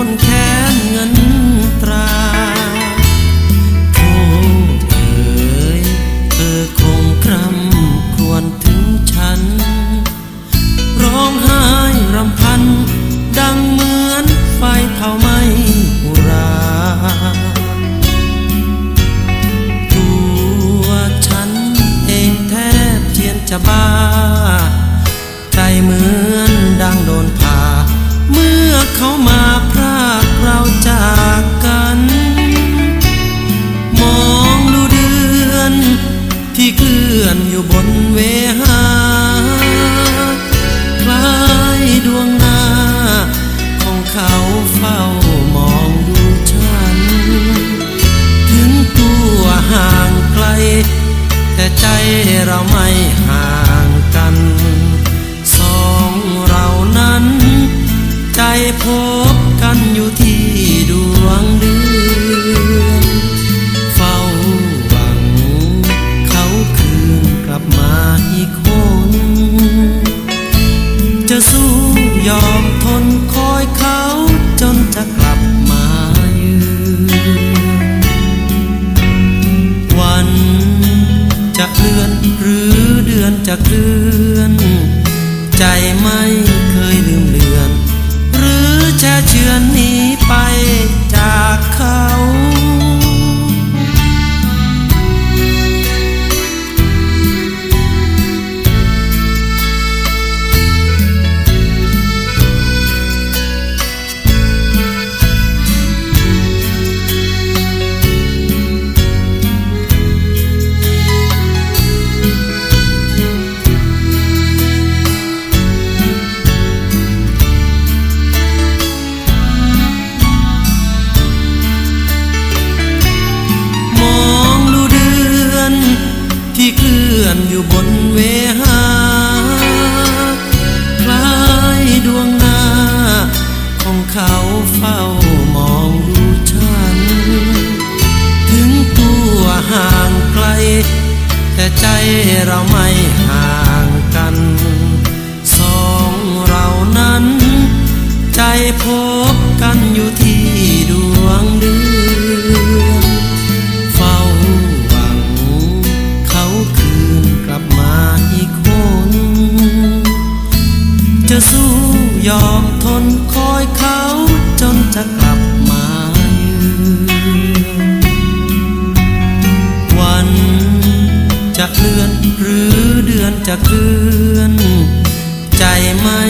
คนแค้นเงินตราโธ่เอ๋ยเธอคงคร่ำครวญถึงฉัน ร้องไห้รำพัน ดังเหมือนไฟเผาไหม้ราตัวฉันเองแทบเทียนจะบ้า ใจเหมือนดังโดนผ่า เมื่อเขามา เราไม่ห่างกัน สองเรานั้น ใจพบกันอยู่ที่ดวงเดือนเฝ้าหวัง เขาคืนกลับมาอีกคน จะสู้ยอมทนคอยเขาจนจะกลับมายืนวันจะเลื่อนหรือเดือน จะเคลื่อน ใจไม่ แต่ใจเราไม่ห่างกัน สองเรานั้น ใจพบกันอยู่ที่ดวงเดือนเฝ้าหวัง เขาคืนกลับมาอีกคน จะสู้ยอมทนคอยเขาจนจะกลับ จะเลื่อนหรือเดือนจะเคลื่อน ใจไม่